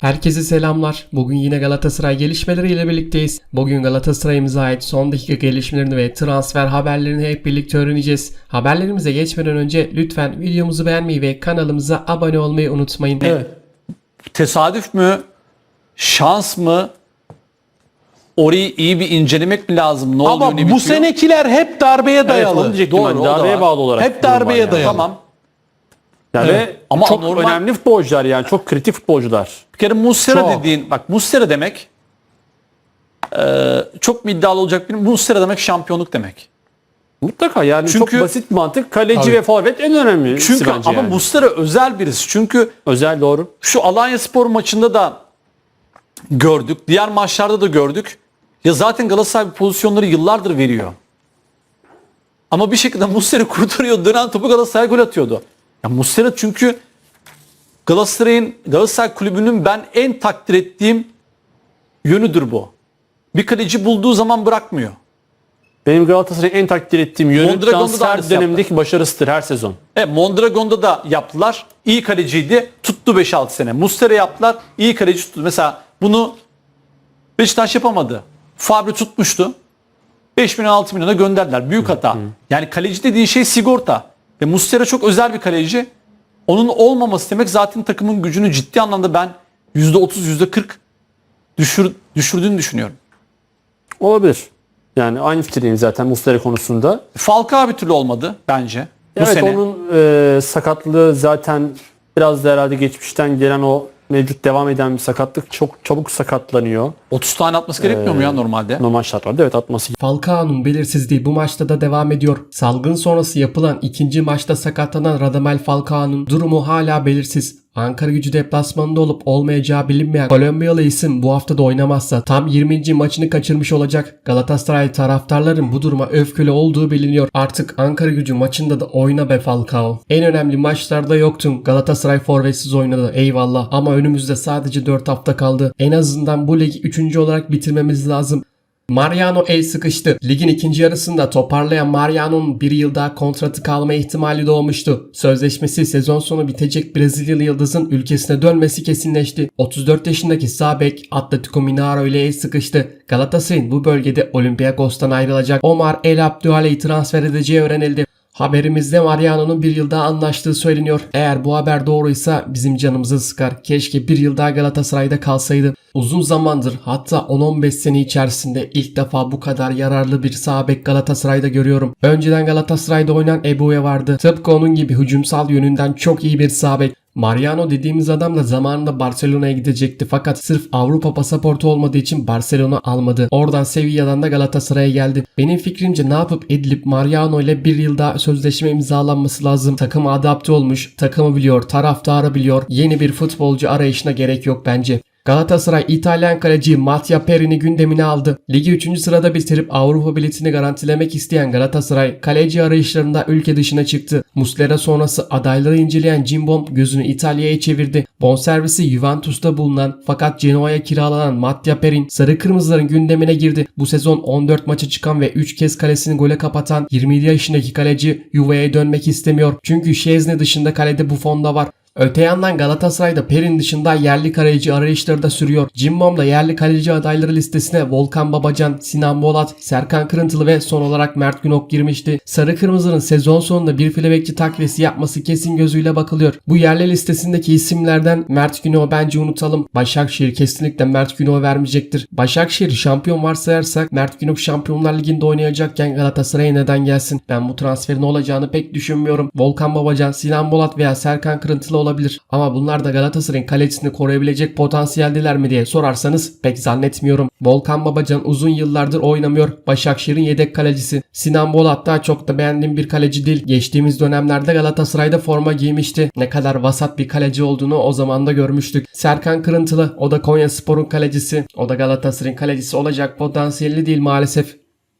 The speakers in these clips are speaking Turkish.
Herkese selamlar. Bugün yine Galatasaray gelişmeleriyle birlikteyiz. Bugün Galatasaray'ımıza ait son dakika gelişmelerini ve transfer haberlerini hep birlikte öğreneceğiz. Haberlerimize geçmeden önce lütfen videomuzu beğenmeyi ve kanalımıza abone olmayı unutmayın. Evet. Tesadüf mü? Şans mı? Orayı iyi bir incelemek mi lazım? Ne oluyor Ama ne bu bitiyor? senekiler hep darbeye dayalı. onu diyecektim Doğru, ben. o da Darbeye var. bağlı olarak. Hep darbeye durum var dayalı. Tamam. Yani. Evet. Ve Ama çok normal- önemli futbolcular yani çok kritik futbolcular. Bir kere Muslera Çok. dediğin, bak Muslera demek eee, çok mu iddialı olacak bilmiyorum. Muslera demek şampiyonluk demek. Mutlaka yani Çünkü- çok basit mantık. Kaleci Tabii. ve forvet en önemlisi Çünkü bence ama yani. Muslera özel birisi. Çünkü Özel doğru. şu Alanya Spor maçında da gördük. Diğer maçlarda da gördük. Ya zaten Galatasaray pozisyonları yıllardır veriyor. Ama bir şekilde Muslera kurtarıyor. Dönen topu Galatasaray gol atıyordu. Ya Muslera çünkü Galatasaray'ın Galatasaray kulübünün ben en takdir ettiğim yönüdür bu. Bir kaleci bulduğu zaman bırakmıyor. Benim Galatasaray'ın en takdir ettiğim yönü transfer dönemindeki başarısıdır her sezon. E, Mondragon'da da yaptılar. İyi kaleciydi. Tuttu 5-6 sene. Muslera yaptılar. İyi kaleci tuttu. Mesela bunu Beşiktaş yapamadı. Fabri tutmuştu. 5 milyon 6 milyona gönderdiler. Büyük hata. Yani kaleci dediğin şey sigorta. Ve Muslera çok özel bir kaleci. Onun olmaması demek zaten takımın gücünü ciddi anlamda ben %30 %40 düşür, düşürdüğünü düşünüyorum. Olabilir. Yani aynı fikirdeyim zaten Muslera konusunda. Falcao bir türlü olmadı bence. Bu evet sene. onun e, sakatlığı zaten biraz da herhalde geçmişten gelen o mevcut devam eden bir sakatlık çok çabuk sakatlanıyor. 30 tane atması gerekmiyor mu ya normalde? Normal şartlarda evet atması Falcao'nun belirsizliği bu maçta da devam ediyor. Salgın sonrası yapılan ikinci maçta sakatlanan Radamel Falcao'nun durumu hala belirsiz. Ankara gücü deplasmanında olup olmayacağı bilinmeyen Kolombiyalı isim bu hafta da oynamazsa tam 20. maçını kaçırmış olacak. Galatasaray taraftarların bu duruma öfkeli olduğu biliniyor. Artık Ankara gücü maçında da oyna be Falcao. En önemli maçlarda yoktun. Galatasaray forvetsiz oynadı eyvallah ama önümüzde sadece 4 hafta kaldı. En azından bu ligi 3. olarak bitirmemiz lazım. Mariano el sıkıştı. Ligin ikinci yarısında toparlayan Mariano'nun bir yıl daha kontratı kalma ihtimali doğmuştu. Sözleşmesi sezon sonu bitecek Brezilyalı yıldızın ülkesine dönmesi kesinleşti. 34 yaşındaki sağ bek Atletico Mineiro ile el sıkıştı. Galatasaray'ın bu bölgede Olympiakos'tan ayrılacak Omar El Abdüale'yi transfer edeceği öğrenildi. Haberimizde Mariano'nun bir yıl daha anlaştığı söyleniyor. Eğer bu haber doğruysa bizim canımızı sıkar. Keşke bir yıl daha Galatasaray'da kalsaydı. Uzun zamandır hatta 10-15 sene içerisinde ilk defa bu kadar yararlı bir sağ Galatasaray'da görüyorum. Önceden Galatasaray'da oynayan Ebu'ya vardı. Tıpkı onun gibi hücumsal yönünden çok iyi bir sağ. Mariano dediğimiz adam da zamanında Barcelona'ya gidecekti fakat sırf Avrupa pasaportu olmadığı için Barcelona almadı. Oradan Sevilla'dan da Galatasaray'a geldi. Benim fikrimce ne yapıp edilip Mariano ile bir yıl daha sözleşme imzalanması lazım. Takım adapte olmuş, takımı biliyor, taraftarı biliyor. Yeni bir futbolcu arayışına gerek yok bence. Galatasaray İtalyan kaleci Mattia Perini gündemine aldı. Ligi 3. sırada bitirip Avrupa biletini garantilemek isteyen Galatasaray kaleci arayışlarında ülke dışına çıktı. Muslera sonrası adayları inceleyen Cimbom gözünü İtalya'ya çevirdi. Bonservisi Juventus'ta bulunan fakat Genoa'ya kiralanan Mattia Perin sarı kırmızıların gündemine girdi. Bu sezon 14 maça çıkan ve 3 kez kalesini gole kapatan 27 yaşındaki kaleci Juve'ye dönmek istemiyor. Çünkü Şezne dışında kalede Buffon da var. Öte yandan Galatasaray'da Perin dışında yerli kaleci arayışları da sürüyor. Cimbom yerli kaleci adayları listesine Volkan Babacan, Sinan Bolat, Serkan Kırıntılı ve son olarak Mert Günok girmişti. Sarı Kırmızı'nın sezon sonunda bir file bekçi takviyesi yapması kesin gözüyle bakılıyor. Bu yerli listesindeki isimlerden Mert Günok'u bence unutalım. Başakşehir kesinlikle Mert Günok'u vermeyecektir. Başakşehir şampiyon varsayarsak Mert Günok Şampiyonlar Ligi'nde oynayacakken Galatasaray'a neden gelsin? Ben bu transferin olacağını pek düşünmüyorum. Volkan Babacan, Sinan Bolat veya Serkan Kırıntılı olabilir. Ama bunlar da Galatasaray'ın kalecisini koruyabilecek potansiyeldiler mi diye sorarsanız pek zannetmiyorum. Volkan Babacan uzun yıllardır oynamıyor. Başakşehir'in yedek kalecisi. Sinan Bolat da çok da beğendiğim bir kaleci değil. Geçtiğimiz dönemlerde Galatasaray'da forma giymişti. Ne kadar vasat bir kaleci olduğunu o zaman da görmüştük. Serkan Kırıntılı o da Konya Spor'un kalecisi. O da Galatasaray'ın kalecisi olacak potansiyelli değil maalesef.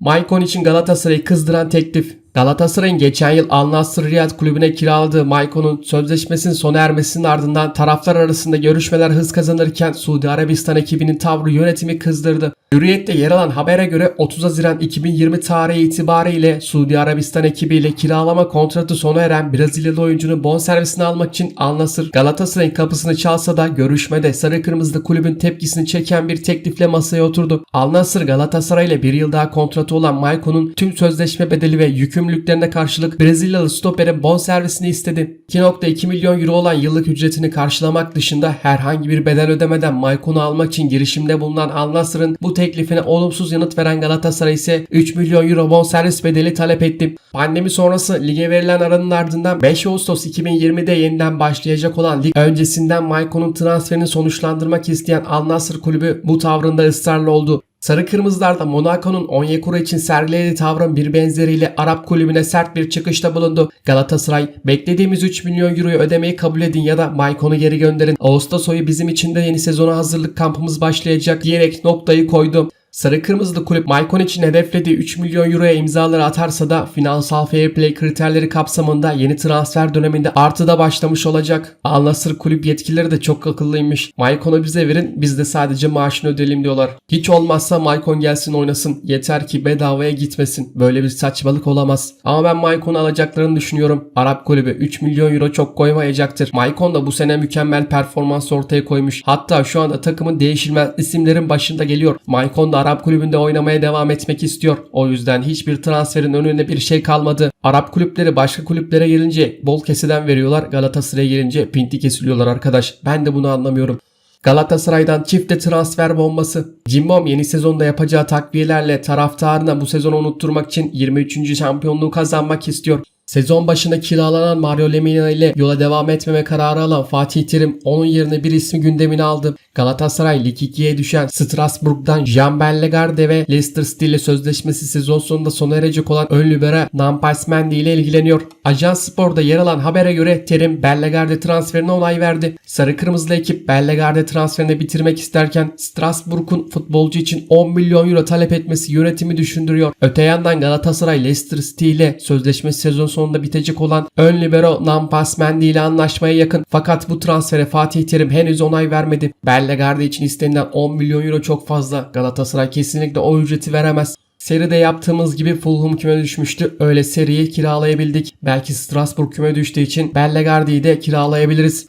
Maicon için Galatasaray'ı kızdıran teklif. Galatasaray'ın geçen yıl Al Nassr Riyad kulübüne kiraladığı Maicon'un sözleşmesinin sona ermesinin ardından taraflar arasında görüşmeler hız kazanırken Suudi Arabistan ekibinin tavrı yönetimi kızdırdı. Hürriyet'te yer alan habere göre 30 Haziran 2020 tarihi itibariyle Suudi Arabistan ekibiyle kiralama kontratı sona eren Brezilyalı oyuncunun bonservisini almak için Al Nassr Galatasaray'ın kapısını çalsa da görüşmede sarı kırmızılı kulübün tepkisini çeken bir teklifle masaya oturdu. Al Nassr Galatasaray ile bir yıl daha kontratı olan Maicon'un tüm sözleşme bedeli ve yükümlülüklerine karşılık Brezilyalı stoperin bonservisini istedi. 2.2 milyon euro olan yıllık ücretini karşılamak dışında herhangi bir bedel ödemeden Maicon'u almak için girişimde bulunan Al Nassr'ın bu teklifine olumsuz yanıt veren Galatasaray ise 3 milyon euro bonservis bedeli talep etti. Pandemi sonrası lige verilen aranın ardından 5 Ağustos 2020'de yeniden başlayacak olan lig öncesinden Maicon'un transferini sonuçlandırmak isteyen Al Nassr kulübü bu tavrında ısrarlı oldu. Sarı Kırmızılar da Monaco'nun Onyekuru için sergilediği tavrın bir benzeriyle Arap kulübüne sert bir çıkışta bulundu. Galatasaray beklediğimiz 3 milyon euroyu ödemeyi kabul edin ya da Maicon'u geri gönderin. Ağustos ayı bizim için de yeni sezona hazırlık kampımız başlayacak diyerek noktayı koydu. Sarı Kırmızılı kulüp Maicon için hedeflediği 3 milyon euroya imzaları atarsa da finansal fair play kriterleri kapsamında yeni transfer döneminde artıda başlamış olacak. Al Nassr kulüp yetkilileri de çok akıllıymış. Maicon'u bize verin biz de sadece maaşını ödeyelim diyorlar. Hiç olmazsa Maicon gelsin oynasın. Yeter ki bedavaya gitmesin. Böyle bir saçmalık olamaz. Ama ben Maicon'u alacaklarını düşünüyorum. Arap kulübü 3 milyon euro çok koymayacaktır. Maicon da bu sene mükemmel performans ortaya koymuş. Hatta şu anda takımın değişilmez isimlerin başında geliyor. Maicon da Arap kulübünde oynamaya devam etmek istiyor. O yüzden hiçbir transferin önünde bir şey kalmadı. Arap kulüpleri başka kulüplere gelince bol keseden veriyorlar. Galatasaray'a gelince pinti kesiliyorlar arkadaş. Ben de bunu anlamıyorum. Galatasaray'dan çifte transfer bombası. Cimbom yeni sezonda yapacağı takviyelerle taraftarına bu sezonu unutturmak için 23. şampiyonluğu kazanmak istiyor. Sezon başında kiralanan Mario Lemina ile yola devam etmeme kararı alan Fatih Terim onun yerine bir ismi gündemine aldı. Galatasaray Lig 2'ye düşen Strasbourg'dan Jean Bellegarde ve Leicester City ile sözleşmesi sezon sonunda sona erecek olan ön libero Nampalys Mendy ile ilgileniyor. Ajans Spor'da yer alan habere göre Terim Bellegarde transferine onay verdi. Sarı Kırmızılı ekip Bellegarde transferini bitirmek isterken Strasbourg'un futbolcu için 10 milyon euro talep etmesi yönetimi düşündürüyor. Öte yandan Galatasaray Leicester City ile sözleşmesi sezon sonunda bitecek olan ön libero Nampalys Mendy ile anlaşmaya yakın. Fakat bu transfere Fatih Terim henüz onay vermedi. Bellegarde için istenilen 10 milyon euro çok fazla. Galatasaray kesinlikle o ücreti veremez. Seride yaptığımız gibi Fulham küme düşmüştü. Öyle seriyi kiralayabildik. Belki Strasbourg küme düştüğü için Bellegarde'yi de kiralayabiliriz.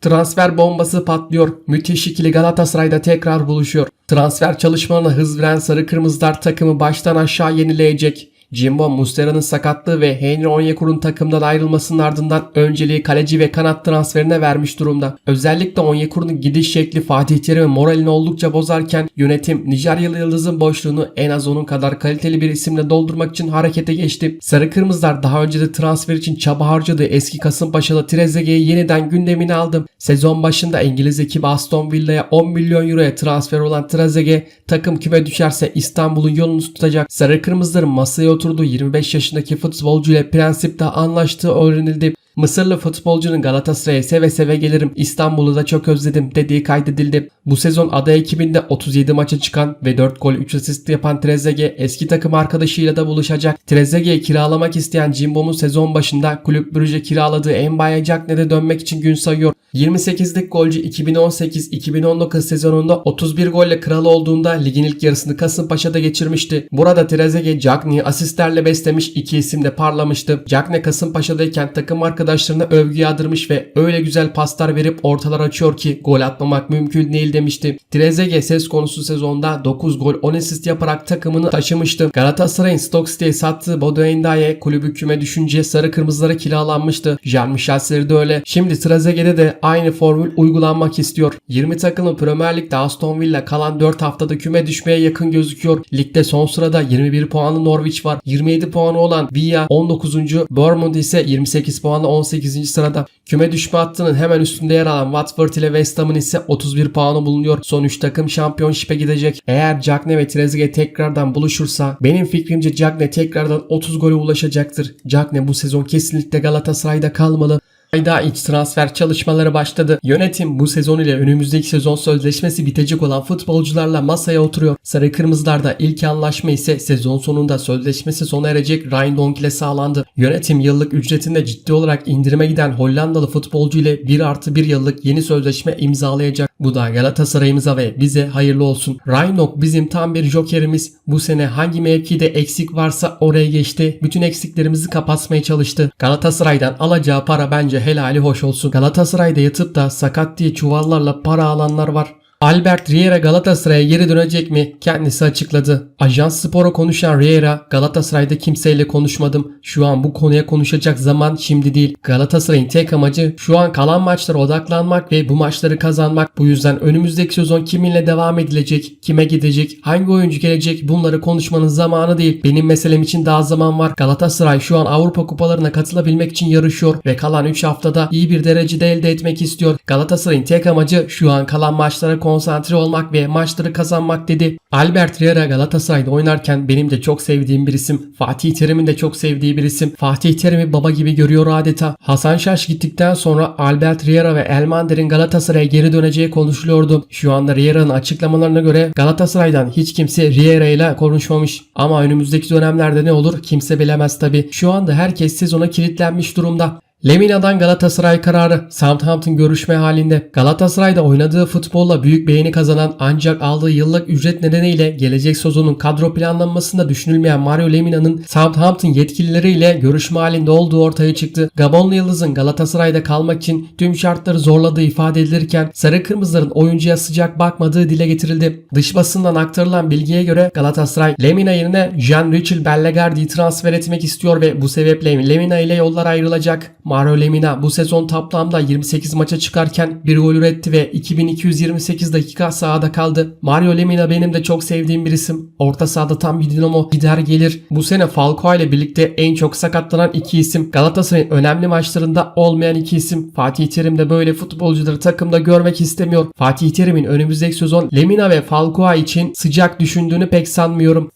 Transfer bombası patlıyor. Müthiş ikili Galatasaray'da tekrar buluşuyor. Transfer çalışmalarına hız veren Sarı Kırmızılar takımı baştan aşağı yenileyecek. Jimbo Mustera'nın sakatlığı ve Henry Onyekuru'nun takımdan ayrılmasının ardından önceliği kaleci ve kanat transferine vermiş durumda. Özellikle Onyekuru'nun gidiş şekli Fatih Terim'in moralini oldukça bozarken yönetim Nijeryalı Yıldız'ın boşluğunu en az onun kadar kaliteli bir isimle doldurmak için harekete geçti. Sarı Kırmızılar daha önce de transfer için çaba harcadığı eski Kasımpaşalı Trezeguet'i yeniden gündemine aldı. Sezon başında İngiliz ekibi Aston Villa'ya 10 milyon euroya transfer olan Trezeguet takım küme düşerse İstanbul'un yolunu tutacak. Sarı Kırmızıların masaya oturduğu 25 yaşındaki futbolcu ile prensipte anlaştığı öğrenildi. Mısırlı futbolcunun Galatasaray'a seve seve gelirim İstanbul'u da çok özledim dediği kaydedildi. Bu sezon ada ekibinde 37 maça çıkan ve 4 gol 3 asist yapan Trezeguet eski takım arkadaşıyla da buluşacak. Trezeguet'i kiralamak isteyen Cimbom'un sezon başında kulüp Brugge kiraladığı Mbaye Cagney'de dönmek için gün sayıyor. 28'lik golcü 2018-2019 sezonunda 31 golle kral olduğunda ligin ilk yarısını Kasımpaşa'da geçirmişti. Burada Trezeguet Cagney'i asistlerle beslemiş iki isim de parlamıştı. Cagney Kasımpaşa'dayken takım arkadaşlarına övgü yağdırmış ve öyle güzel paslar verip ortalar açıyor ki gol atmamak mümkün değil demişti. Trezeguet ses konusu sezonda 9 gol 10 asist yaparak takımını taşımıştı. Galatasaray'ın Stoke City'ye sattığı Bodo Endaye kulübü küme düşünce sarı kırmızılara kiralanmıştı. Jean-Michel de öyle. Şimdi Trezeguet'e de aynı formül uygulanmak istiyor. 20 takımın Premier Lig'de Aston Villa kalan 4 haftada küme düşmeye yakın gözüküyor. Ligde son sırada 21 puanlı Norwich var. 27 puanı olan Villa 19. Bournemouth ise 28 puanla 18. sırada. Küme düşme hattının hemen üstünde yer alan Watford ile West Ham'ın ise 31 puanı bulunuyor. Son 3 takım şampiyonşipe gidecek. Eğer Cagney ve Trezeguet tekrardan buluşursa benim fikrimce Cagney tekrardan 30 gole ulaşacaktır. Cagney bu sezon kesinlikle Galatasaray'da kalmalı. Ayda iç transfer çalışmaları başladı. Yönetim bu sezon ile önümüzdeki sezon sözleşmesi bitecek olan futbolcularla masaya oturuyor. Sarı Kırmızılarda ilk anlaşma ise sezon sonunda sözleşmesi sona erecek Ryan Donk ile sağlandı. Yönetim yıllık ücretinde ciddi olarak indirime giden Hollandalı futbolcu ile 1 artı 1 yıllık yeni sözleşme imzalayacak. Bu da Galatasaray'ımıza ve bize hayırlı olsun. Reinok bizim tam bir jokerimiz. Bu sene hangi mevkide eksik varsa oraya geçti. Bütün eksiklerimizi kapatmaya çalıştı. Galatasaray'dan alacağı para bence helali hoş olsun. Galatasaray'da yatıp da sakat diye çuvallarla para alanlar var. Albert Riera Galatasaray'a geri dönecek mi? Kendisi açıkladı. Ajans Spor'a konuşan Riera, Galatasaray'da kimseyle konuşmadım. Şu an bu konuya konuşacak zaman şimdi değil. Galatasaray'ın tek amacı şu an kalan maçlara odaklanmak ve bu maçları kazanmak. Bu yüzden önümüzdeki sezon kiminle devam edilecek, kime gidecek, hangi oyuncu gelecek bunları konuşmanın zamanı değil. Benim meselem için daha zaman var. Galatasaray şu an Avrupa kupalarına katılabilmek için yarışıyor ve kalan 3 haftada iyi bir derecede elde etmek istiyor. Galatasaray'ın tek amacı şu an kalan maçlara konsantre olmak ve maçları kazanmak dedi. Albert Riera Galatasaray'da oynarken benim de çok sevdiğim bir isim. Fatih Terim'in de çok sevdiği bir isim. Fatih Terim'i baba gibi görüyor adeta. Hasan Şaş gittikten sonra Albert Riera ve Elmander'in Galatasaray'a geri döneceği konuşuluyordu. Şu anda Riera'nın açıklamalarına göre Galatasaray'dan hiç kimse Riera ile konuşmamış. Ama önümüzdeki dönemlerde ne olur kimse bilemez tabi. Şu anda herkes sezona kilitlenmiş durumda. Lemina'dan Galatasaray kararı Southampton görüşme halinde. Galatasaray'da oynadığı futbolla büyük beğeni kazanan ancak aldığı yıllık ücret nedeniyle gelecek sezonun kadro planlanmasında düşünülmeyen Mario Lemina'nın Southampton yetkilileriyle görüşme halinde olduğu ortaya çıktı. Gabonlu Yıldız'ın Galatasaray'da kalmak için tüm şartları zorladığı ifade edilirken Sarı Kırmızıların oyuncuya sıcak bakmadığı dile getirildi. Dış basından aktarılan bilgiye göre Galatasaray Lemina yerine Jean Richel Bellegardi'yi transfer etmek istiyor ve bu sebeple Lemina ile yollar ayrılacak. Mario Lemina bu sezon toplamda 28 maça çıkarken bir gol üretti ve 2228 dakika sahada kaldı. Mario Lemina benim de çok sevdiğim bir isim. Orta sahada tam bir dinamo gider gelir. Bu sene Falcao ile birlikte en çok sakatlanan iki isim. Galatasaray'ın önemli maçlarında olmayan iki isim. Fatih Terim de böyle futbolcuları takımda görmek istemiyor. Fatih Terim'in önümüzdeki sezon Lemina ve Falcao için sıcak düşündüğünü pek sanmıyorum.